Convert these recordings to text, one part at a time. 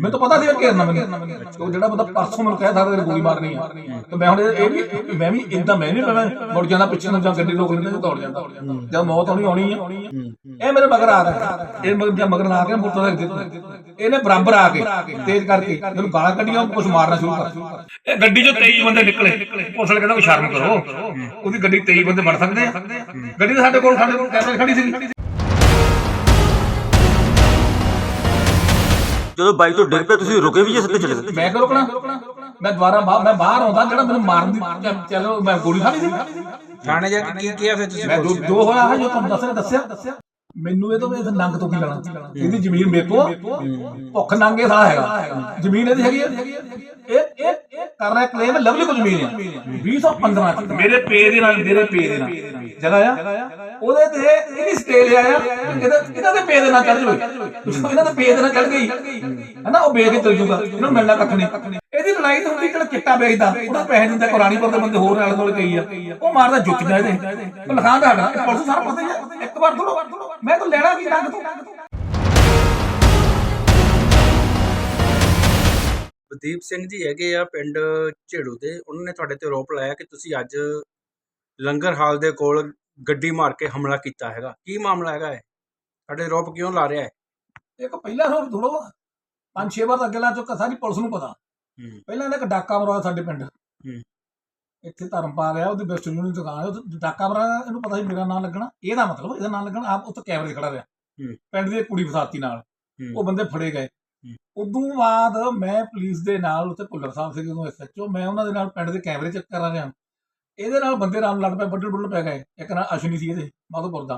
ਮੈਨੂੰ ਤਾਂ ਪਤਾ ਸੀ ਕਿ ਘੇਰਨਾ ਮੈਨੂੰ। ਉਹ ਜਿਹੜਾ ਬੰਦਾ ਪਰਸੋਂ ਮੈਨੂੰ ਕਹਿ ਸਕਦਾ ਕਿ ਗੋਲੀ ਮਾਰਨੀ ਆ। ਤੇ ਮੈਂ ਹੁਣ ਇਹ ਵੀ ਮੈਂ ਵੀ ਇਦਾਂ ਮੈਂ ਨਹੀਂ ਮੈਂ ਮੁੜ ਜਾਂਦਾ ਪਿੱਛੇ ਨੂੰ ਜਾਂ ਗੱਡੀ ਰੋਕ ਲੈਂਦਾ ਜਾਂ ਦੌੜ ਜਾਂਦਾ। ਜਦ ਮੌਤ ਆਉਣੀ ਆਉਣੀ ਆ। ਇਹ ਮੇਰੇ ਮਗਰ ਆ ਗਿਆ। ਇਹ ਮਗਰ ਜਾਂ ਮਗਰ ਆ ਕੇ ਮੋਟਰ ਦੇ ਇਹਨੇ ਬਰਾਬਰ ਆ ਕੇ ਤੇਜ਼ ਕਰਕੇ ਮੈਨੂੰ ਗਾਲਾਂ ਕੱਢੀਆਂ ਕੁਝ ਮਾਰਨਾ ਸ਼ੁਰੂ ਕਰ ਇਹ ਗੱਡੀ ਚੋਂ 23 ਬੰਦੇ ਨਿਕਲੇ। ਪੁਲਿਸ ਵਾਲੇ ਕਹਿੰਦਾ ਕੋਈ ਸ਼ਰਮ ਕਰੋ। ਉਹਦੀ ਗੱਡੀ 23 ਬੰਦੇ ਵੜ ਸਕਦੇ ਆ। ਗੱਡੀ ਤਾਂ ਸਾਡੇ ਕੋਲ ਸਾਡੇ ਕੋਲ ਕੈਮਰੇ ਖੜੀ ਸੀ ਜਦੋਂ ਬਾਈਕ ਤੋਂ ਡਿੱਗ ਪਿਆ ਤੁਸੀਂ ਰੁਕੇ ਵੀ ਜਾਂ ਸਿੱਧੇ ਚਲੇ ਗਏ? ਮੈਂ ਕਿਉਂ ਰੁਕਣਾ? ਮੈਂ ਦੁਬਾਰਾ ਬਾਹਰ ਮੈਂ ਬਾਹਰ ਆਉਂਦਾ ਜਿਹੜਾ ਮੈਨੂੰ ਮਾਰਨ ਦੀ ਚਲੋ ਮੈਂ ਗੋਲੀ ਖਾਣੀ ਸੀ ਥਾਣੇ ਜਾ ਕੇ ਕੀ ਕੀਤਾ ਫਿਰ ਤੁਸੀਂ? ਮੈਂ ਜੋ ਜੋ ਹੋਇਆ ਹੈ ਜੋ ਤੁਹਾਨੂੰ ਦੱਸਿਆ ਦੱਸਿਆ। ਮੈਨੂੰ ਇਹ ਤੋਂ ਇਹ ਨੰਗ ਤੋਂ ਕੀ ਲੈਣਾ? ਇਹਦੀ ਜ਼ਮੀਨ ਮੇਰੇ ਤੋਂ ਭੁੱਖ ਨੰਗੇ ਸਾਲਾ ਹੈਗਾ। ਜ਼ਮੀਨ ਇਹਦੀ ਹੈਗੀ ਇਹ ਇਹ ਕਰ ਰਿਹਾ ਕਲੇਮ ਲਵਲੀ ਕੋ ਜ਼ਮੀਨ ਹੈ। 2015 ਚ। ਮੇਰੇ ਪੇ ਦੇ ਨਾਲ ਮੇਰੇ ਪੇ ਦੇ ਨਾਲ। ਜਗ੍ਹਾ ਆ। ਉਹਦੇ ਤੇ ਇਹਦੀ ਸਟੇਲ ਆਇਆ ਇਹਦਾ ਇਹਦਾ ਤੇ ਪੇ ਦੇ ਨਾਲ ਚੜ ਜਾਵੇ। ਇਹਨਾਂ ਦੇ ਪੇ ਦੇ ਨਾਲ ਚੜ ਗਈ ਹੈਨਾ ਉਹ ਵੇਚ ਕੇ ਚਲ ਜੂਗਾ ਇਹਨੂੰ ਮਿਲਣਾ ਕੱਖ ਨਹੀਂ। ਇਹਦੀ ਲੜਾਈ ਤਾਂ ਹੁੰਦੀ ਜਿਹੜਾ ਚਿੱਟਾ ਵੇਚਦਾ ਉਹਦਾ ਪੈਸੇ ਦਿੰਦਾ ਕੁਰਾਨੀਪੁਰ ਦੇ ਬੰਦੇ ਹੋਰ ਨਾਲ ਕੋਲ ਗਈ ਆ। ਉਹ ਮਾਰਦਾ ਜੁੱਤੀਆਂ ਇਹਦੇ ਉਹ ਲਿਖਾਂ ਦਾ ਪੁਲਿਸ ਸਾਰਾ ਪਤਾ ਹੀ ਆ। ਇੱਕ ਵਾਰ ਥੋੜੋ ਮੈਂ ਤਾਂ ਲੈਣਾ ਕੀ ਰੰਗ ਤੋਂ। ਬਦੀਪ ਸਿੰਘ ਜੀ ਹੈਗੇ ਆ ਪਿੰਡ ਝੇੜੂ ਦੇ ਉਹਨਾਂ ਨੇ ਤੁਹਾਡੇ ਤੇ ਆਰੋਪ ਲਾਇਆ ਕਿ ਤੁਸੀਂ ਅੱਜ ਲੰਗਰ ਹਾਲ ਦੇ ਕੋਲ ਗੱਡੀ ਮਾਰ ਕੇ ਹਮਲਾ ਕੀਤਾ ਹੈਗਾ। ਕੀ ਮਾਮਲਾ ਹੈਗਾ ਇਹ? ਤੁਹਾਡੇ ਆਰੋਪ ਕਿਉਂ ਲਾ ਰਿਹਾ ਹੈ ਇੱਕ ਪਹਿਲਾਂ ਹੋਰ ਥੋੜੋ ਪੰਜ ਛੇ ਵਾਰ ਤਾਂ ਅੱਗੇ ਲਾ ਚੁੱਕਾ ਸਾਰੀ ਪੁਲਿਸ ਨੂੰ ਪਤਾ। ਪਹਿਲਾਂ ਇਹਨੇ ਇੱਕ ਡਾਕਾ ਮਰਵਾਇਆ ਸਾਡੇ ਪਿੰਡ। ਇੱਥੇ ਧਰਮਪਾਲ ਆ ਉਹਦੀ ਬੈਸਟ ਯੂਨੀਅਨ ਦੁਕਾਨ ਹੈ ਉੱਥੇ ਡਾਕਾ ਮਰਵਾਇਆ ਇਹਨੂੰ ਪਤਾ ਸੀ ਮੇਰਾ ਨਾਮ ਲੱਗਣਾ। ਇਹਦਾ ਮਤਲਬ ਇਹਦਾ ਨਾਮ ਲੱਗਣਾ ਆਪ ਉੱਥੇ ਕੈਮਰੇ ਖੜਾ ਰਿਹਾ। ਪਿੰਡ ਦੀ ਕੁੜੀ ਫਸਾਤੀ ਨਾਲ। ਉਹ ਬੰਦੇ ਫੜੇ ਗਏ। ਉਦੋਂ ਬਾਅਦ ਮੈਂ ਪੁਲਿਸ ਦੇ ਨਾਲ ਉੱਥੇ ਭੁੱਲਰ ਸਾਹਿਬ ਸੀ ਉਦੋਂ ਐਸਐਚਓ ਮੈਂ ਉਹਨਾਂ ਦੇ ਨਾਲ ਪਿੰਡ ਦੇ ਕੈਮਰੇ ਚੈੱਕ ਕਰਾ ਰਿਹਾ ਇਹਦੇ ਨਾਲ ਬੰਦੇ ਨਾਲ ਲੜ ਪਏ ਬੱਡਲ ਬੁੱਲ ਪੈ ਗਏ। ਇੱਕ ਨਾਲ ਅਸ਼ਵਨੀ ਸੀ ਇਹਦੇ ਮਾਧੋਪੁਰ ਦਾ।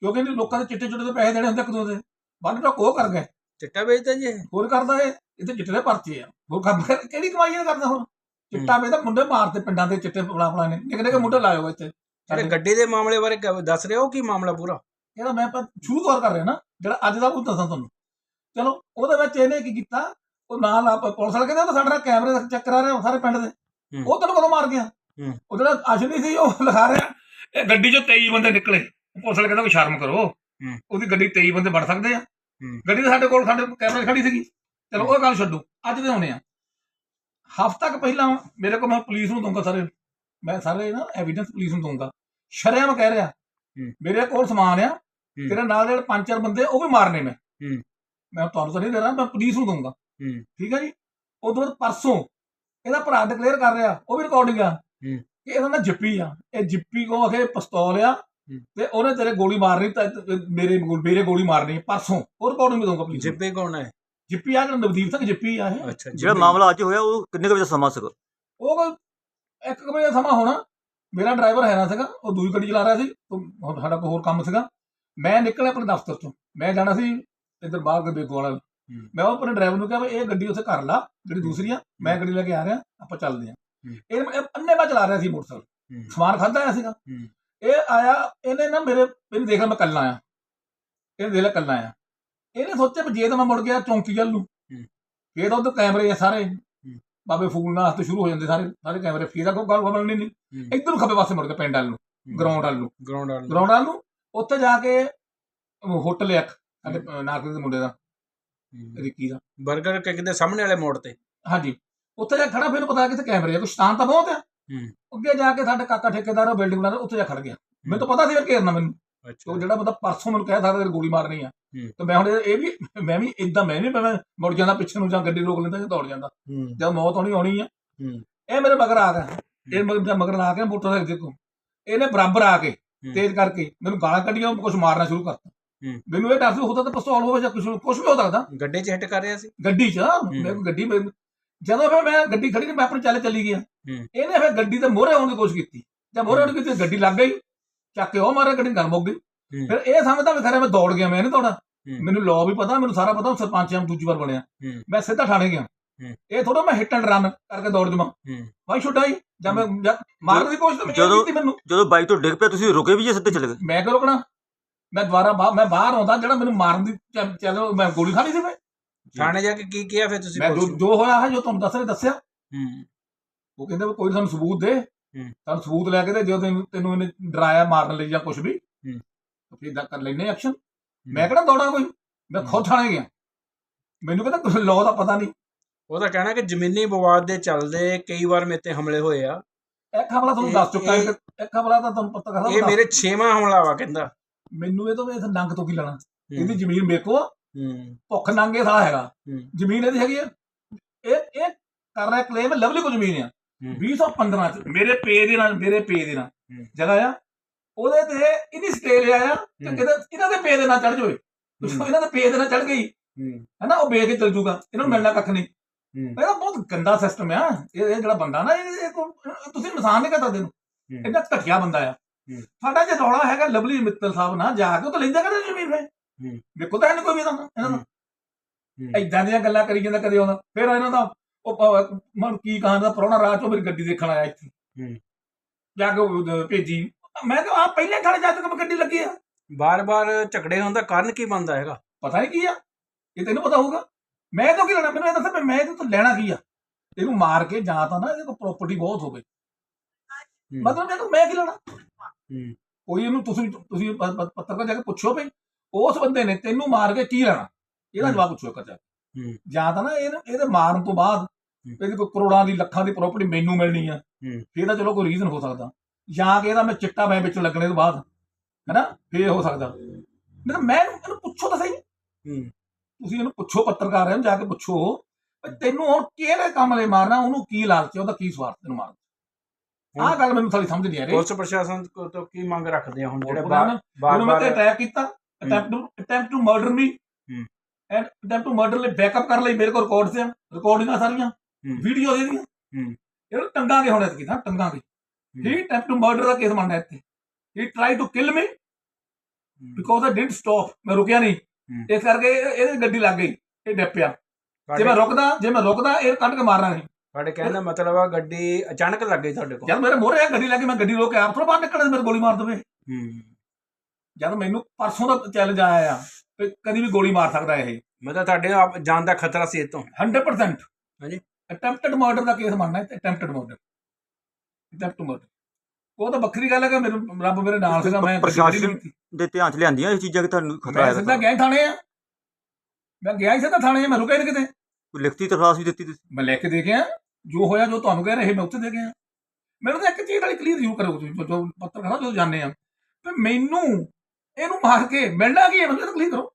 ਕਿਉਂਕਿ ਇਹਨੇ ਲੋਕਾਂ ਦੇ ਚਿੱਟੇ ਚੁੱਟੇ ਦੇ ਪੈਸੇ ਦੇਣੇ ਹੁੰਦੇ ਕਦੋਂ ਦੇ ਬੰਦ ਤਾਂ ਉਹ ਕਰ ਗਏ। ਚਿੱਟਾ ਵੇਚਦਾ ਜੀ ਹੋਰ ਕਰਦਾ ਇਹ ਇਹ ਤੇ ਚਿੱਟੇ ਦੇ ਪਰਚੇ ਆ। ਹੋਰ ਕੰਮ ਕਰ- ਕਿਹੜੀ ਕਮਾਈ ਇਹ ਕਰਦਾ ਹੁਣ? ਚਿੱਟਾ ਵੇਚਦਾ ਮੁੰਡੇ ਮਾਰਦੇ ਪਿੰਡਾਂ ਦੇ ਚਿੱਟੇ ਫਲਾ ਫਲਾ ਨੇ। ਨਿੱਕੇ ਨਿੱਕੇ ਮੁੰਡੇ ਲਾਏ ਹੋਏ ਇੱਥੇ। ਜਿਹੜੇ ਗੱਡੀ ਦੇ ਮਾਮਲੇ ਬਾਰੇ ਦੱਸ ਰਹੇ ਹੋ ਕੀ ਮਾਮਲਾ ਪੂਰਾ? ਇਹਦਾ ਮੈਂ ਪਰ ਸ਼ੁਰੂ ਤੋਂ ਕਰ ਰਿਹਾ ਨਾ ਜਿਹੜਾ ਅੱਜ ਦਾ ਉਹ ਦੱਸਾਂ ਤੁਹਾਨੂੰ। ਚਲੋ ਉਹਦੇ ਵਿੱਚ ਇਹਨੇ ਕੀ ਕੀਤਾ? ਉਹ ਨਾਲ ਆਪ ਪੁਲਿਸ ਵਾਲੇ ਕਹਿੰਦੇ ਉਹ ਤਾਂ ਸਾਡੇ ਨਾਲ ਕੈਮਰੇ ਚੈੱਕ ਕਰਾ ਰਹੇ ਸਾਰੇ ਪਿੰਡ ਦੇ। ਉਹ ਤੈਨੂੰ ਕਦੋਂ ਮਾਰ ਗਿਆ। ਉਹ ਜਿਹੜਾ ਅਸ਼ਨੀ ਸੀ ਉਹ ਲਿਖਾ ਰਿਹਾ ਇਹ ਗੱਡੀ ਚੋਂ 23 ਬੰਦੇ ਨਿਕਲੇ। ਪੁਲਿਸ ਵਾਲੇ ਕਹਿੰਦਾ ਕੋਈ ਸ਼ਰਮ ਕਰੋ। ਉਹਦੀ ਗੱਡੀ 23 ਬੰਦੇ ਵੜ ਸਕਦੇ ਆ। ਗੱਡੀ ਤਾਂ ਸਾਡੇ ਕੋਲ ਸਾਡੇ ਕੈਮਰੇ ਖੜੀ ਸੀਗੀ। ਚਲੋ ਉਹ ਗੱਲ ਛੱਡੋ। ਅੱਜ ਦੇ ਹੋਣੇ ਆ। ਹਫ਼ਤਾ ਕੁ ਪਹਿਲਾਂ ਮੇਰੇ ਕੋਲ ਮੈਂ ਪੁਲਿਸ ਨੂੰ ਦਊਂਗਾ ਸਾਰੇ। ਮੈਂ ਸਾਰੇ ਨਾ ਐਵੀਡੈਂਸ ਪੁਲਿਸ ਨੂੰ ਦਊਂਗਾ। ਸ਼ਰਿਆਮ ਕਹਿ ਰਿਹਾ। ਮੇਰੇ ਕੋਲ ਸਮਾਨ ਆ। ਤੇਰੇ ਨਾਲ ਜਿਹੜੇ ਪੰਜ ਚਾਰ ਬੰਦੇ ਉਹ ਵੀ ਮਾਰਨੇ ਮੈਂ। ਮੈਂ ਤੁਹਾਨੂੰ ਤਾਂ ਨਹੀਂ ਦੇ ਰਿਹਾ ਮੈਂ ਪੁਲਿਸ ਨੂੰ ਦਊਂਗਾ। ਹੂੰ। ਠੀਕ ਹੈ ਜੀ? ਉਦੋਂ ਬਾਅਦ ਪਰਸੋਂ ਇਹਦਾ ਭਰਾ ਡਿਕਲੇਅਰ ਕਰ ਰਿਹਾ ਉਹ ਵੀ ਰਿਕਾਰਡਿੰਗ ਆ। ਹੂੰ। ਕਿ ਇਹਦਾ ਨਾਂ ਜਿੱਪੀ ਆ। ਇਹ ਜਿੱਪੀ ਕੋ ਅਖੇ ਪਿਸਤੌਲ ਆ ਤੇ ਉਹਨੇ ਤੇਰੇ ਗੋਲੀ ਮਾਰਨੀ ਤਾਂ ਤੇ ਮੇਰੇ ਮੇਰੇ ਗੋਲੀ ਮਾਰਨੀ ਪਰਸੋਂ। ਉਹ ਰਿਕਾਰਡਿੰਗ ਵੀ ਦਊਂਗਾ ਪੁਲਿਸ। ਜਿੱਪੇ ਕੌਣ ਹੈ ਜਿੱਪੀ ਆ ਜਿਹੜਾ ਨਵਦੀਪ ਸਿੰਘ ਜਿੱਪੀ ਆ ਇਹ। ਅੱਛਾ ਜਿਹੜਾ ਮਾਮਲਾ ਅੱਜ ਹੋਇਆ ਉਹ ਕਿੰਨੇ ਕੁ ਵਜੇ ਸਮਾਂ ਸੀਗਾ? ਉਹ ਕੋਈ ਇੱਕ ਕੁ ਵਜੇ ਦਾ ਸਮਾਂ ਹੋਣਾ। ਮੇਰਾ ਡਰਾਈਵਰ ਹੈ ਨਾ ਸੀਗਾ ਉਹ ਦੂਜੀ ਗੱਡੀ ਚਲਾ ਰਿਹਾ ਸੀ ਸਾਡਾ ਕੋਈ ਹੋਰ ਕੰਮ ਸੀਗਾ। ਮੈਂ ਨਿਕਲਿਆ ਆਪਣੇ ਦਫ਼ਤਰ ਚੋਂ ਮੈਂ ਜਾਣਾ ਸੀ ਇੱਧਰ ਬਾਹਰ ਦੇ ਬੇਗੋ ਵਾਲਾ ਮੈਂ ਉਹ ਆਪਣੇ ਡਰਾਈਵਰ ਨੂੰ ਕਿਹਾ ਵੀ ਇਹ ਗੱਡੀ ਉੱਥੇ ਕਰ ਲਾ ਜਿਹੜੀ ਦੂਸਰੀ ਆ ਮੈਂ ਗੱਡੀ ਲੈ ਕੇ ਆ ਰਿਹਾ ਆਪਾਂ ਚੱਲਦੇ ਆ। ਇਹ ਅੰਨੇ ਬਾ ਚਲਾ ਰਿਹਾ ਸੀ ਮੋਟਰਸਾਈਕਲ। ਸਮਾਨ ਖਾਦਾ ਆਇਆ ਸੀਗਾ। ਇਹ ਆਇਆ ਇਹਨੇ ਨਾ ਮੇਰੇ ਮੈਨੂੰ ਦੇਖ ਮੈਂ ਕੱਲਾ ਆਇਆ ਇਹਨੇ ਦੇਖ ਲਿਆ ਕੱਲਾ ਆਇਆ ਇਹਨੇ ਸੋਚਿਆ ਵੀ ਜੇ ਤਾਂ ਮੈਂ ਮੁੜ ਗਿਆ ਚੌਂਕੀ ਵੱਲ ਨੂੰ ਫੇਰ ਉਹ ਕੈਮਰੇ ਆ ਸਾਰੇ। ਬਾਬੇ ਫੂਲ ਨਾਲ ਹੱਥ ਸ਼ੁਰੂ ਹੋ ਜਾਂਦੇ ਸਾਰੇ ਸਾਰੇ ਕੈਮਰੇ ਫੇਰ ਕੋਈ ਗੱਲ ਬਣਨੀ ਨਹੀਂ ਇੱਧਰ ਨੂੰ ਖੱਬੇ ਪਾਸੇ ਮੁੜ ਕੇ ਪਿੰਡ ਵੱਲ ਨੂੰ ਗਰਾਊਂਡ ਵੱਲ ਨੂੰ। ਗਰਾਊਂਡ ਵਾਲਾ ਗਰਾਊਂਡ ਵੱਲ ਨੂੰ ਉੱਥੇ ਜਾ ਕੇ ਹੋਟਲ ਇੱਕ। ਸਾਡੇ ਨਾਗਰਿਕ ਦੇ ਮੁੰਡੇ ਦਾ ਰਿੱਕੀ ਦਾ। 버ਗਰ ਕਿੰਗ ਦੇ ਸਾਹਮਣੇ ਵਾਲੇ ਮੋੜ ਤੇ। ਹਾਂਜੀ। ਉੱਥੇ ਜਾ ਕੇ ਖੜਾ ਫਿਰ ਪਤਾ ਕਿੱਥੇ ਕੈਮਰੇ ਆ। ਕੋਈ ਸ਼ਤਾਨ ਤਾਂ ਬਹੁਤ ਆ। ਅੱਗੇ ਜਾ ਕੇ ਸਾਡੇ ਕਾਕਾ ਠੇਕੇਦਾਰ ਬਿਲਡਿੰਗ ਬਣਾ ਉੱਥੇ ਜਾ ਖੜ ਗਿਆ। ਮੈਨੂੰ ਤਾਂ ਪਤਾ ਸੀ ਕਿ ਘੇਰਨਾ ਮੈਨੂੰ। ਅੱਛਾ। ਉਹ ਜਿਹੜਾ ਬੰਦਾ ਪਰਸੋਂ ਮੈਨੂੰ ਕਹਿ ਸਕਦਾ ਕਿ ਗੋਲੀ ਮਾਰਨੀ ਆ। ਹੂੰ। ਤੇ ਮੈਂ ਹੁਣ ਇਹ ਵੀ ਮੈਂ ਵੀ ਇਦਾਂ ਮੈਂ ਨਹੀਂ ਮੈਂ ਮੁੜ ਜਾਂਦਾ ਪਿੱਛੇ ਨੂੰ ਜਾਂ ਗੱਡੀ ਰੋਕ ਲੈਂਦਾ ਜਾਂ ਦੌੜ ਜਾਂਦਾ। ਹੂੰ। ਜਦ ਮੌਤ ਆਉਣੀ ਆਉਣੀ ਆ। ਹੂੰ। ਇਹ ਮੇਰੇ ਮਗਰ ਆ ਗਿਆ। ਇਹ ਮਗਰ ਮਗਰ ਲਾ ਕੇ ਮੋਟਰ ਦੇ ਦੇਖੋ ਇਹਨੇ ਬਰਾਬਰ ਆ ਕੇ ਤੇਜ਼ ਕਰਕੇ ਮੈਨੂੰ ਗਾਲਾਂ ਕੱਢੀਆਂ ਕੁਝ ਮਾਰਨਾ ਸ਼ੁਰੂ ਕਰਤਾ। ਹੂੰ। ਮੈਨੂੰ ਇਹ ਡਰ ਸੀ ਹੁੰਦਾ ਤਾਂ ਪਿਸਤੌਲ ਹੋਵੇ ਜਾਂ ਕੁਝ ਕੁਝ ਵੀ ਹੋ ਸਕਦਾ। ਗੱਡੀ 'ਚ ਹਿੱਟ ਕਰ ਰਿਹਾ ਸੀ? ਗੱਡੀ 'ਚ ਮੈਂ ਗੱਡੀ ਮੈਨੂੰ- ਜਦੋਂ ਫਿਰ ਮੈਂ ਗੱਡੀ ਖੜੀ ਤੇ ਮੈਂ ਆਪਣੇ ਚੱਲੇ ਚੱਲੀ ਗਿਆ। ਹੂੰ। ਇਹਨੇ ਫਿਰ ਗੱਡੀ ਤੇ ਮੋਹਰੇ ਆਉਣ ਦੀ ਕੋਸ਼ਿਸ਼ ਕੀਤੀ। ਜਦ ਮੋਹਰੇ ਆਉਣ ਦੀ ਕੀਤੀ ਗੱਡੀ ਲੱਗ ਗਈ। ਚੱਕ ਕੇ ਉਹ ਮਾਰਿਆ ਗੱਡੀ ਗਰਮ ਹੋ ਗਈ। ਹੂੰ। ਫਿਰ ਇਹ ਸਮਝਦਾ ਵੀ ਖਰੇ ਮੈਂ ਦੌੜ ਗਿਆ ਮੈਂ ਨਹੀਂ ਦੌੜਾ। ਹੂੰ। ਮੈਨੂੰ ਲਾਅ ਵੀ ਪਤਾ ਮੈਨੂੰ ਸਾਰਾ ਪਤਾ ਸਰਪੰਚ ਆ ਦੂਜੀ ਵਾਰ ਬਣਿਆ। ਹੂੰ। ਮੈਂ ਸਿੱਧਾ ਥਾਣੇ ਗਿਆ। ਹੂੰ। ਇਹ ਥੋੜਾ ਮੈਂ ਹਿੱਟ ਐਂਡ ਰਨ ਕਰਕੇ ਦੌੜ ਜਮਾ। ਹੂੰ। ਵਾਈ ਸ਼ੁੱਡ ਆਈ ਜਾਂ ਮੈਂ ਜਾਂ ਮਾਰਨ ਦੀ ਕੋਸ਼ਿਸ਼ ਤਾਂ ਮੈਂ ਇਹ ਜਦੋਂ- ਕੀਤੀ ਮੈਨੂੰ। ਜਦੋਂ ਬਾਈਕ ਤੋਂ ਡਿੱਗ ਪਿਆ ਤੁਸੀਂ ਰੁਕੇ ਵੀ ਜਾਂ ਸਿੱਧੇ ਚਲੇ ਗਏ? ਮੈਂ ਕਿਉਂ ਰੁਕਣਾ? ਮੈਂ ਦੁਬਾਰਾ ਬਾਹਰ ਮੈਂ ਬਾਹਰ ਆਉਂਦਾ ਜਿਹੜਾ ਮੈਨੂੰ ਮਾਰਨ ਦੀ ਚ- ਚਲੋ ਮੈਂ ਗੋਲੀ ਖਾਣੀ ਸੀ ਮੈਂ ਥਾਣੇ ਜਾ ਕੇ ਕੀ ਕੀਤਾ ਫਿਰ ਤੁਸੀਂ ਮੈਂ ਜੋ ਪੁਲਿਸ ਨੂੰ? ਜੋ ਹੋਇਆ ਹੈ ਜੋ ਤੁਹਾਨੂੰ ਦੱਸ ਰਿਹਾ ਦੱਸਿਆ। ਹੂੰ। ਉਹ ਕਹਿੰਦੇ ਵੀ ਕੋਈ ਸਾਨੂੰ ਸਬੂਤ ਦੇ। ਸਾਨੂੰ ਸਬੂਤ ਲੈ ਕੇ ਦੇ ਜਦੋਂ ਤੈਨੂੰ ਤੈਨੂੰ ਇਹਨੇ ਡਰਾਇਆ ਮਾਰਨ ਲਈ ਜਾਂ ਕੁਝ ਵੀ ਹੂੰ। ਤਾਂ ਫਿਰ ਇਦਾਂ ਕਰ ਲੈਨੇ ਐਕਸ਼ਨ ਮੈਂ ਕਿਹੜਾ ਦੌੜਾ ਕੋਈ? ਮੈਂ ਖੁਦ ਥਾਣੇ ਗਿਆ। ਮੈਨੂੰ ਕਹਿੰਦਾ ਕੁਝ ਲਾਅ ਦਾ ਪਤਾ ਨਹੀਂ। ਉਹਦਾ ਕਹਿਣਾ ਕਿ ਜ਼ਮੀਨੀ ਵਿਵਾਦ ਦੇ ਚੱਲਦੇ ਕਈ ਵਾਰ ਮੇਰੇ ਤੇ ਹਮਲੇ ਹੋਏ ਆ। ਇੱਕ ਹਮਲਾ ਤੁਹਾਨੂੰ ਇਹ- ਦੱਸ ਚੁੱਕਾ ਇਹ- ਇੱਕ ਹਮਲਾ ਤਾਂ ਤੁਹਾਨੂੰ ਪਤਾ ਕਰਦਾ ਇਹ ਮੇਰੇ 6ਵਾਂ ਹਮਲਾ ਵਾ ਕਹਿੰਦਾ। ਮੈਨੂੰ ਇਹ ਤੋਂ ਇਹ ਨੰਗ ਤੋਂ ਕੀ ਲੈਣਾ? ਇਹਦੀ ਜ਼ਮੀਨ ਵੇਖੋ ਹੂੰ, ਭੁੱਖ ਨੰਗੇ ਸਾਲਾ ਹੈਗਾ। ਜ਼ਮੀਨ ਇਹਦੀ ਹੈਗੀ ਹੈ ਇਹ ਇਹ ਕਰ ਰਿਹਾ ਕਲੇਮ ਲਵਲੀ ਕੋ ਜ਼ਮੀਨ ਆ। ਹੂੰ। 2015 ਚ। ਮੇਰੇ ਪੇ ਦੇ ਨਾਲ ਮੇਰੇ ਪੇ ਦੇ ਨਾਲ। ਜਗ੍ਹਾ ਆ। ਉਹਦੇ ਤੇ ਇਹਦੀ ਸਟੇ ਲਿਆ ਆ। ਕਿਤੇ ਇਹਨਾਂ ਦੇ ਪੇ ਦੇ ਨਾਲ ਚੜ ਜਾਵੇ। ਇਹਨਾਂ ਦੇ ਪੇ ਦੇ ਨਾਲ ਚੜ ਗਈ ਹੈਨਾ ਉਹ ਵੇਚ ਕੇ ਚਲ ਜੂਗਾ। ਇਹਨਾਂ ਨੂੰ। ਮਿਲਣਾ ਕੱਖ ਨਹੀਂ। ਇਹਦਾ ਬਹੁਤ ਗੰਦਾ ਸਿਸਟਮ ਆ। ਇਹ ਜਿਹੜਾ ਬੰਦਾ ਨਾ ਇਹ ਕੋ- ਤੁਸੀਂ ਇਨਸਾਨ ਨਹੀਂ ਕਹਤਾ ਤੈਨੂੰ ਹੂੰ। ਇਹਦਾ ਘਟਿਆ ਬੰਦਾ ਆ। ਸਾਡਾ ਜੇ ਰੌਲਾ ਹੈਗਾ ਲਵਲੀ ਮਿੱਤਲ ਸਾਹਿਬ ਨਾਲ ਜਾ ਕੇ ਉਹ ਤਾਂ ਲੈਂਦਾ ਕਦੇ ਜ਼ਮੀਨ ਫੇ। ਦੇਖੋ ਤਾਂ ਕੋਈ ਵੀ ਇਹਨਾਂ ਦਾ। ਇਹਨਾਂ ਦਾ। ਐਦਾਂ ਦੀਆਂ ਗੱਲਾਂ ਕਰੀ ਜਾਂਦਾ ਕਦੇ ਆਉਂਦਾ। ਫਿਰ ਇਹਨਾਂ ਦਾ ਉਹ ਮਨ ਕੀ ਕਹਾਂ ਦਾ ਪ੍ਰਾਹੁਣਾ ਰਾਤ ਚੋਂ ਮੇਰੀ ਗੱਡੀ ਦੇਖਣ ਆਇਆ ਇੱਥੇ। ਜਾ ਕੇ ਉਹ ਭੇਜੀ। ਮੈਂ ਕਿਹਾ ਆ ਪਹਿਲੇ ਥਾਣੇ ਜਾ ਕੇ ਗੱਡੀ ਲੱਗੀ ਆ। ਬਾਰ-ਬਾਰ ਝਗੜੇ ਹੋਣ ਦਾ ਕਾਰਨ ਕੀ ਬਣਦਾ ਹੈਗਾ? ਪਤਾ ਨਹੀਂ ਕੀ ਆ। ਇਹ ਤੈਨੂੰ ਪਤਾ ਹੋਊਗਾ। ਮੈਂ ਤਾਂ ਕੀ ਲੈਣਾ? ਮੈਨੂੰ ਇਹ ਦੱਸ ਮੈਂ ਇਹਦੇ ਤੋਂ ਲੈਣਾ ਕੀ ਆ? ਇਹਨੂੰ ਮਾਰ ਕੇ ਜਾਂ ਤਾਂ ਨਾ ਇਹਦੇ ਕੋਲ ਪ੍ਰਾਪਰਟੀ ਬਹੁਤ ਹੋਵੇ। ਮਤਲਬ ਮੈਨੂੰ ਮੈਂ ਕੀ ਲੈਣਾ? ਕੋਈ ਇਹਨੂੰ ਤੁਸੀਂ ਤੁਸੀਂ ਪੱਤਰਕਾਰ ਜਾ ਕੇ ਪੁੱਛੋ ਵੀ ਉਸ ਬੰਦੇ ਨੇ ਤੈਨੂੰ ਮਾਰ ਕੇ ਕੀ ਲੈਣਾ? ਇਹਦਾ ਹੂੰ। ਜਵਾਬ ਪੁੱਛੋ ਕਰ ਹੂੰ। ਜਾਂ ਤਾਂ ਨਾ ਇਹਨੂੰ ਇਹਦੇ ਮਾਰਨ ਤੋਂ ਬਾਅਦ ਇਹਦੀ ਕੋਈ ਕਰੋੜਾਂ ਦੀ ਲੱਖਾਂ ਦੀ ਪ੍ਰਾਪਰਟੀ ਮੈਨੂੰ ਮਿਲਣੀ ਆ। ਹੂੰ। ਫਿਰ ਤਾਂ ਚਲੋ ਕੋਈ ਰੀਜ਼ਨ ਹੋ ਸਕਦਾ। ਜਾਂ ਕਿ ਇਹਦਾ ਮੈਂ ਚਿੱਟਾ ਮੈਂ ਵਿੱਚ ਲੱਗਣੇ ਤੋਂ ਬਾਅਦ ਹੈਨਾ? ਫੇਰ ਹੋ ਸਕਦਾ। ਨਹੀਂ ਮੈਂ ਇਹਨੂੰ ਇਹਨੂੰ ਪੁੱਛੋ ਤਾਂ ਸਹੀ। ਹੂੰ, ਤੁਸੀਂ ਇਹਨੂੰ ਪੁੱਛੋ ਪੱਤਰਕਾਰ ਇਹਨੂੰ ਜਾ ਕੇ ਪੁੱਛੋ ਤੈਨੂੰ ਹੁਣ ਕਿਹੜੇ ਕੰਮ ਲਈ ਮਾਰਨਾ ਉਹਨੂੰ ਕੀ ਲਾਲਚ ਹੈ ਉਹਦਾ ਕੀ ਸਵਾਰਥ ਤੈਨੂੰ ਮਾਰਨ ਆਹ ਗੱਲ ਮੈਨੂੰ ਸਾਲੀ ਸਮਝ ਨਹੀਂ ਆ ਰਹੀ। ਪੁਲਿਸ ਪ੍ਰਸ਼ਾਸਨ ਕੋ- ਤੋਂ ਕੀ ਮੰਗ ਰੱਖਦੇ ਆ ਹੁਣ ਜਿਹੜੇ ਉਹਦਾ ਨਾ- ਮੈਨੂੰ ਮੈਂ ਬਾਰ-ਬਾਰ ਅਟੈਕ ਕੀਤਾ attempt to attempt to murder me ਹੂੰ। ਐਂਡ ਅਟੈਂਪਟ ਟੂ ਮਰਡਰ ਲਈ ਬੈਕਅਪ ਕਰਨ ਲਈ ਮੇਰੇ ਕੋਲ ਰਿਕਾਰਡਸ ਆ ਰਿਕਾਰਡਿੰਗਾਂ ਸਾਰੀਆਂ ਹੂੰ। ਵੀਡੀਓ ਇਹਦੀਆਂ ਹੂੰ। ਇਹਨੂੰ ਟੰਗਾਂਗੇ ਹੁਣ ਇਤਕੀ ਨਾ ਟੰਗਾਂਗੇ ਹੀ। ਅਟੈਂਪਟ ਟੂ ਮਰਡਰ ਦਾ ਕੇਸ ਬਣਨਾ ਇੱਥੇ। He try to kill me because I didn't stop ਮੈਂ ਰੁਕਿਆ ਨਹੀਂ। ਹੂੰ। ਇਸ ਕਰਕੇ ਇਹ- ਇਹਦੀ ਗੱਡੀ ਲੱਗ ਗਈ। ਇਹ ਡੱਪਿਆ ਜੇ ਮੈਂ ਰੁਕਦਾ ਜੇ ਮੈਂ ਰੁਕਦਾ ਇਹ ਕੱਢ ਕੇ ਮਾਰਨਾ ਨਹੀਂ ਤੁਹਾਡੇ ਕਹਿਣ ਦਾ ਮਤਲਬ ਆ ਗੱਡੀ ਅਚਾਨਕ ਲੱਗ ਗਈ ਤੁਹਾਡੇ ਕੋਲ। ਜਦ ਮੇਰੇ ਮੋਹਰੇ ਆ ਗੱਡੀ ਲੱਗੀ ਮੈਂ ਗੱਡੀ ਰੋਕ ਕੇ ਆਪ ਥੋੜਾ ਬਾਹਰ ਨਿਕਲਣਾ ਮੇਰੇ ਗੋਲੀ ਮਾਰ ਦੇਵੇ। ਹੂੰ। ਜਦ ਮੈਨੂੰ ਪਰਸੋਂ ਦਾ ਚੈਲੰਜ ਆਇਆ ਆ ਵੀ ਕਦੀ ਵੀ ਗੋਲੀ ਮਾਰ ਸਕਦਾ ਇਹ। ਮਤਲਬ ਤੁਹਾਡੇ ਆਪ ਜਾਨ ਦਾ ਖਤਰਾ ਸੀ ਇਹ ਤੋਂ। 100% ਹਾਂਜੀ। ਅਟੈਂਪਟਡ ਮਰਡਰ ਦਾ ਕੇਸ ਬਣਨਾ ਹੈ ਅਟੈਂਪਟਡ ਮਰਡਰ ਅਟੈਂਪਟ ਮਰਡਰ ਉਹ ਤਾਂ ਵੱਖਰੀ ਗੱਲ ਹੈ ਕਿ ਮੈਨੂੰ ਰੱਬ ਮੇਰੇ ਨਾਲ ਸੀਗਾ ਮੈਂ ਪ੍ਰਸ਼ਾਸਨ ਦੇ ਧਿਆਨ ਚ ਲਿਆਂਦੀਆਂ ਇਹ ਚੀਜ਼ਾਂ ਕਿ ਤੁਹਾਨੂੰ ਖਤਰਾ ਮੈਂ ਸਿੱਧਾ ਹੈ ਗਿਆ ਹੀ ਥਾਣੇ ਆ। ਮੈਂ ਗਿਆ ਹੀ ਸਿੱਧਾ ਥਾਣੇ ਮੈਂ ਰੁਕਿਆ ਹੀ ਨਹੀਂ ਕਿਤੇ। ਕੋਈ ਲਿਖਤੀ ਦਰਖਾਸਤ ਵੀ ਦਿੱਤੀ ਤੁਸੀਂ? ਮੈਂ ਲੈ ਕੇ ਦੇ ਆਇਆ। ਜੋ ਹੋਇਆ ਜੋ ਤੁਹਾਨੂੰ ਕਹਿ ਰਹੇ ਮੈਂ ਉੱਥੇ ਦੇ ਆਇਆ। ਮੈਨੂੰ ਤਾਂ ਇੱਕ ਚੀਜ਼ ਵਾਲੀ ਕਲੀਅਰ ਯੂ ਕਰੋ ਤੁਸੀਂ ਜੋ- ਪੱਤਰਕਾਰ ਜੋ ਜਾਣਦੇ ਆ। ਤੇ ਮੈਨੂੰ ਇਹਨੂੰ ਮਾਰ ਕੇ ਮਿਲਣਾ ਕੀ ਹੈ? ਮੈਨੂੰ ਤਾਂ ਕਲੀਅਰ ਕਰੋ।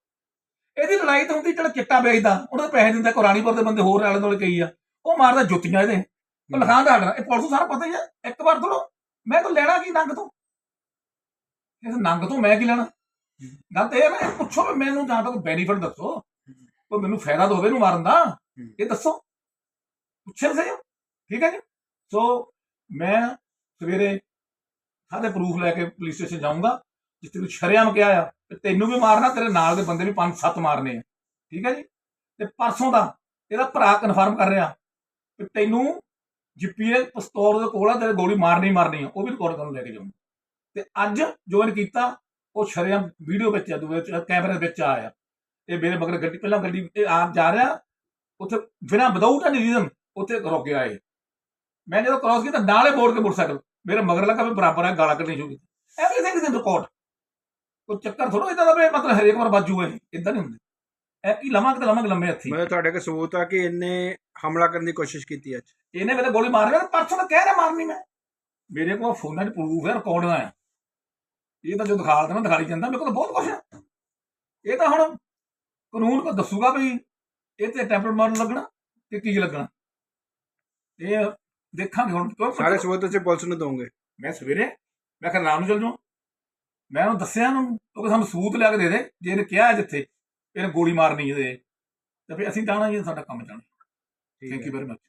ਇਹਦੀ ਲੜਾਈ ਤਾਂ ਹੁੰਦੀ ਜਿਹੜਾ ਚਿੱਟਾ ਵੇਚਦਾ ਉਹਨਾਂ ਦੇ ਪੈਸੇ ਦਿੰਦਾ ਕੁਰਾਨੀਪੁਰ ਦੇ ਬੰਦੇ ਹੋਰ ਆਲੇ ਦੁਆਲੇ ਕਈ ਆ। ਉਹ ਮਾਰਦਾ ਜੁੱਤੀਆਂ ਇਹਦੇ। ਉਹ ਲਖਾਂ ਦਾ ਇਹ ਪੁਲਿਸ ਨੂੰ ਸਾਰਾ ਪਤਾ ਹੀ ਆ। ਇੱਕ ਵਾਰ ਥੋੜੋ ਮੈਂ ਤਾਂ ਲੈਣਾ ਕੀ ਨੰਗ ਤੋਂ? ਇਸ ਨੰਗ ਤੋਂ ਮੈਂ ਕੀ ਲੈਣਾ? ਗੱਲ ਤੇ ਇਹ ਪੁੱਛੋ ਮੈਨੂੰ ਜਾਂ ਤਾਂ ਕੋਈ ਬੈਨੀਫਿਟ ਦੱਸੋ। ਕੋਈ ਮੈਨੂੰ ਫਾਇਦਾ ਹੋਵੇ ਇਹਨੂੰ ਮਾਰਨ ਦਾ। ਇਹ ਦੱਸੋ। ਪੁੱਛਿਆ ਤਾਂ ਸਹੀ ਠੀਕ ਹੈ ਜੀ? ਸੋ ਮੈਂ ਸਵੇਰੇ ਸਾਰੇ ਪ੍ਰੂਫ ਲੈ ਕੇ ਪੁਲਿਸ ਸਟੇਸ਼ਨ ਜਾਊਂਗਾ ਜਿਸ ਤੇ ਸ਼ਰਿਆਮ ਕਿਹਾ ਆ ਤੇ ਤੈਨੂੰ ਵੀ ਮਾਰਨਾ, ਤੇਰੇ ਨਾਲ ਦੇ ਬੰਦੇ ਵੀ ਪੰਜ ਸੱਤ ਮਾਰਨੇ ਆ। ਠੀਕ ਹੈ ਜੀ? ਤੇ ਪਰਸੋਂ ਦਾ ਇਹਦਾ ਭਰਾ ਕਨਫਰਮ ਕਰ ਰਿਹਾ ਕਿ ਤੈਨੂੰ ਜੀਪੀਏ ਪਿਸਤੌਲ ਦੇ ਕੋਲ ਆ, ਤੇਰੇ ਗੋਲੀ ਮਾਰਨੀ ਮਾਰਨੀ ਆ, ਉਹ ਵੀ ਰਿਕਾਰਡ ਕਰਨ ਲੈ ਕੇ ਜਾਊਂਗਾ। ਤੇ ਅੱਜ ਜੋ ਇਹਨੇ ਕੀਤਾ, ਉਹ ਸ਼ਰਿਆਮ ਵੀਡੀਓ ਵਿੱਚ ਆ ਦੂਏ ਕੈਮਰੇ ਵਿੱਚ ਆਇਆ। ਇਹ ਮੇਰੇ ਮਗਰ ਗੱਡੀ, ਪਹਿਲਾਂ ਗੱਡੀ, ਇਹ ਆਪ ਜਾ ਰਿਹਾ ਉੱਥੇ ਬਿਨਾਂ ਵਿਦਆਊਟ ਐਨੀ ਰੀਜ਼ਨ ਉੱਥੇ ਰੁਕ ਗਿਆ ਇਹ। ਮੈਂ ਜਦੋਂ ਕ੍ਰਾਸ ਕੀਤਾ ਨਾਲੇ ਮੋੜ ਕੇ ਮੋਟਰਸਾਈਕਲ। ਮੇਰੇ ਮਗਰ ਲੱਗਾ ਵੀ ਬਰਾਬਰ ਹੈ ਗਾਲਾਂ ਕੱਢਣੀ ਸ਼ੁਰੂ ਕੀਤੀ ਐਵਰੀਥਿੰਗ ਇਜ਼ ਇਨ ਰਿਕਾਰਡ ਕੋਈ ਚੱਕਰ ਥੋੜੋ ਇਦਾਂ ਦਾ ਵੀ ਮਤਲਬ ਹਰੇਕ ਵਾਰ ਬਾਜੂ ਇਹ ਇਦਾਂ ਨਹੀਂ ਹੁੰਦੇ। ਇਹ ਕੀ ਲਵਾਂ ਕਿ ਲਵਾਂ ਲੰਮੇ ਹੱਥੀ। ਮਤਲਬ ਤੁਹਾਡੇ ਕੋਲ ਸਬੂਤ ਆ ਕਿ ਇਹਨੇ ਹਮਲਾ ਕਰਨ ਦੀ ਕੋਸ਼ਿਸ਼ ਕੀਤੀ ਅੱਜ? ਇਹਨੇ ਮੇਰੇ ਗੋਲੀ ਮਾਰ ਲਿਆ ਪਰਸੋਂ ਤਾਂ ਕਹਿ ਰਿਹਾ ਮਾਰਨੀ ਮੈਂ। ਮੇਰੇ ਕੋਲ ਫੋਨਾਂ 'ਚ ਪ੍ਰੂਫ ਹੈ ਰਿਕਾਰਡਿੰਗਾਂ ਆ। ਇਹ ਤਾਂ ਜੋ ਦਿਖਾ ਦੇਣਾ ਦਿਖਾਈ ਜਾਂਦਾ ਮੇਰੇ ਕੋਲ ਬਹੁਤ ਕੁਝ ਹੈ ਇਹ ਤਾਂ ਹੁਣ ਕਾਨੂੰਨ ਕੋ ਦੱਸੂਗਾ ਵੀ ਇਹ ਤੇ ਟੈਂਪਰ ਮਾਰਨ ਲੱਗਣਾ ਤੇ ਕੀ ਲੱਗਣਾ? ਇਹ ਦੇਖਾਂਗੇ ਹੁਣ। ਕਿਉਂ ਸਾਰੇ ਸਬੂਤ ਤੁਸੀਂ ਪੁਲਿਸ ਨੂੰ ਦੋਗੇ ਮੈਂ ਸਵੇਰੇ ਮੈਂ ਕਿਹਾ ਰਾਮ ਨੂੰ ਚੱਲ ਜਾਉਂ ਮੈਂ ਉਹਨੂੰ ਦੱਸਿਆ ਉਹਨੂੰ ਉਹ ਸਾਨੂੰ ਸਬੂਤ ਲਿਆ ਕੇ ਦੇ ਦੇ ਜੇ ਇਹਨੇ ਕਿਹਾ ਜਿੱਥੇ ਇਹਨੇ ਗੋਲੀ ਮਾਰਨੀ ਇਹਦੇ। ਤੇ ਫਿਰ ਅਸੀਂ ਜਾਣਾ ਜੀ ਸਾਡਾ ਕੰਮ ਜਾਣਾ ਥੈਂਕ ਯੂ ਵੈਰੀ ਮਚ